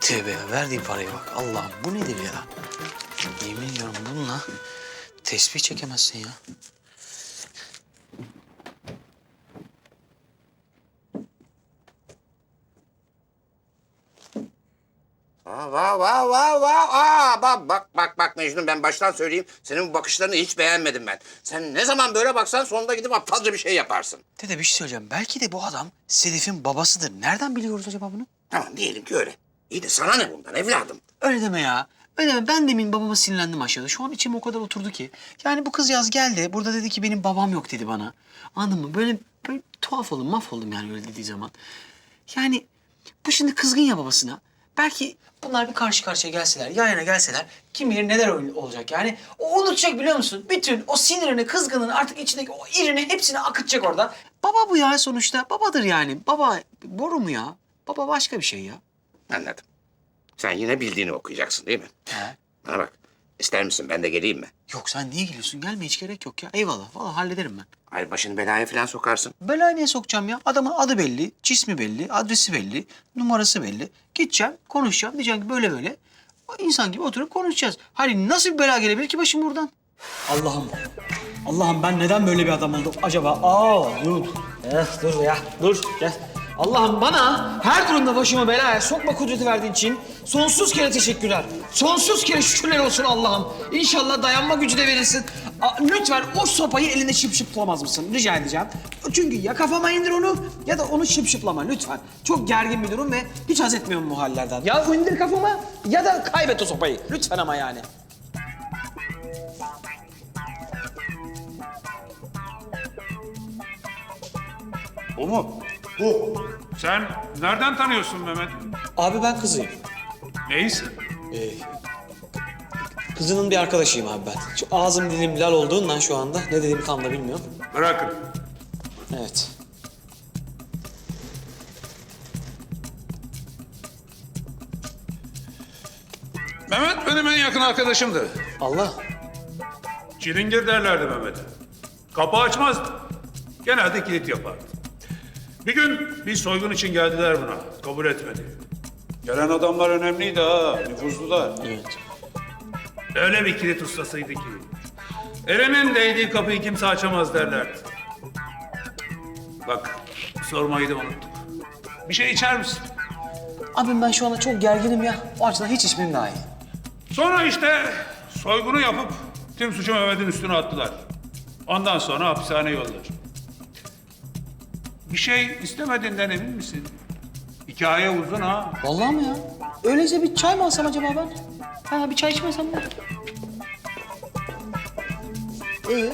Tövbe ya verdiğim paraya bak. Allah'ım bu nedir ya? Yemin ediyorum bununla tesbih çekemezsin ya. Aa, va va va va aa bak bak bak bak Mecnun ben baştan söyleyeyim senin bu bakışlarını hiç beğenmedim ben. Sen ne zaman böyle baksan sonunda gidip aptalca bir şey yaparsın. Dede bir şey söyleyeceğim. Belki de bu adam Sedef'in babasıdır. Nereden biliyoruz acaba bunu? Tamam diyelim ki öyle. İyi de sana ne bundan evladım? Öyle deme ya. Öyle deme. Ben demin babama sinirlendim aşağıda. Şu an içim o kadar oturdu ki. Yani bu kız yaz geldi. Burada dedi ki benim babam yok dedi bana. Anladın mı? Böyle, böyle tuhaf oldum, mahvoldum yani öyle dediği zaman. Yani bu şimdi kızgın ya babasına. Belki bunlar bir karşı karşıya gelseler, yan yana gelseler kim bilir neler ol- olacak yani. O unutacak biliyor musun? Bütün o sinirini, kızgınlığını artık içindeki o irini hepsini akıtacak orada. Baba bu ya sonuçta. Babadır yani. Baba boru mu ya? Baba başka bir şey ya. Anladım. Sen yine bildiğini okuyacaksın değil mi? He? Bana bak ister misin ben de geleyim mi? Yok sen niye geliyorsun? Gelme hiç gerek yok ya. Eyvallah. Vallahi hallederim ben. Hayır başını belaya falan sokarsın. Belaya niye sokacağım ya? Adamın adı belli, cismi belli, adresi belli, numarası belli. Gideceğim, konuşacağım. Diyeceğim ki böyle böyle. İnsan gibi oturup konuşacağız. Hani nasıl bir bela gelebilir ki başım buradan? Allah'ım. Allah'ım ben neden böyle bir adam oldum acaba? Aa dur. Eh, dur ya. Dur. Gel. Allah'ım bana her durumda başıma belaya sokma kudreti verdiğin için sonsuz kere teşekkürler. Sonsuz kere şükürler olsun Allah'ım. İnşallah dayanma gücü de verirsin. Aa, lütfen o sopayı elinde şıp şıplamaz mısın? Rica edeceğim. Çünkü ya kafama indir onu ya da onu şıp şıplama lütfen. Çok gergin bir durum ve hiç haz etmiyorum bu hallerden. Ya indir kafama ya da kaybet o sopayı. Lütfen ama yani. Bu mu? Bu. Sen nereden tanıyorsun Mehmet? Abi ben kızıyım. Neysin? Kızının bir arkadaşıyım abi ben. Şu ağzım dilim lal olduğundan şu anda ne dediğimi tam da bilmiyorum. Bırakın. Evet. Mehmet benim en yakın arkadaşımdı. Allah. Çilingir derlerdi Mehmet'e. Kapı açmazdı. Genelde kilit yapardı. Bir gün bir soygun için geldiler buna. Kabul etmedi. Gelen adamlar önemliydi ha, nüfuzlular. Evet. Öyle bir kilit ustasıydı ki. Elinin değdiği kapıyı kimse açamaz derlerdi. Bak, sormayı da unuttuk. Bir şey içer misin? Abim ben şu anda çok gerginim ya. O açıdan hiç içmeyeyim daha iyi. Sonra işte soygunu yapıp tüm suçu Mehmet'in üstüne attılar. Ondan sonra hapishane yollar. Bir şey istemediğinden emin misin? Hikaye uzun ha. Vallahi mi ya? Öyleyse bir çay mı alsam acaba ben? Ha bir çay içmesem mi? İyi.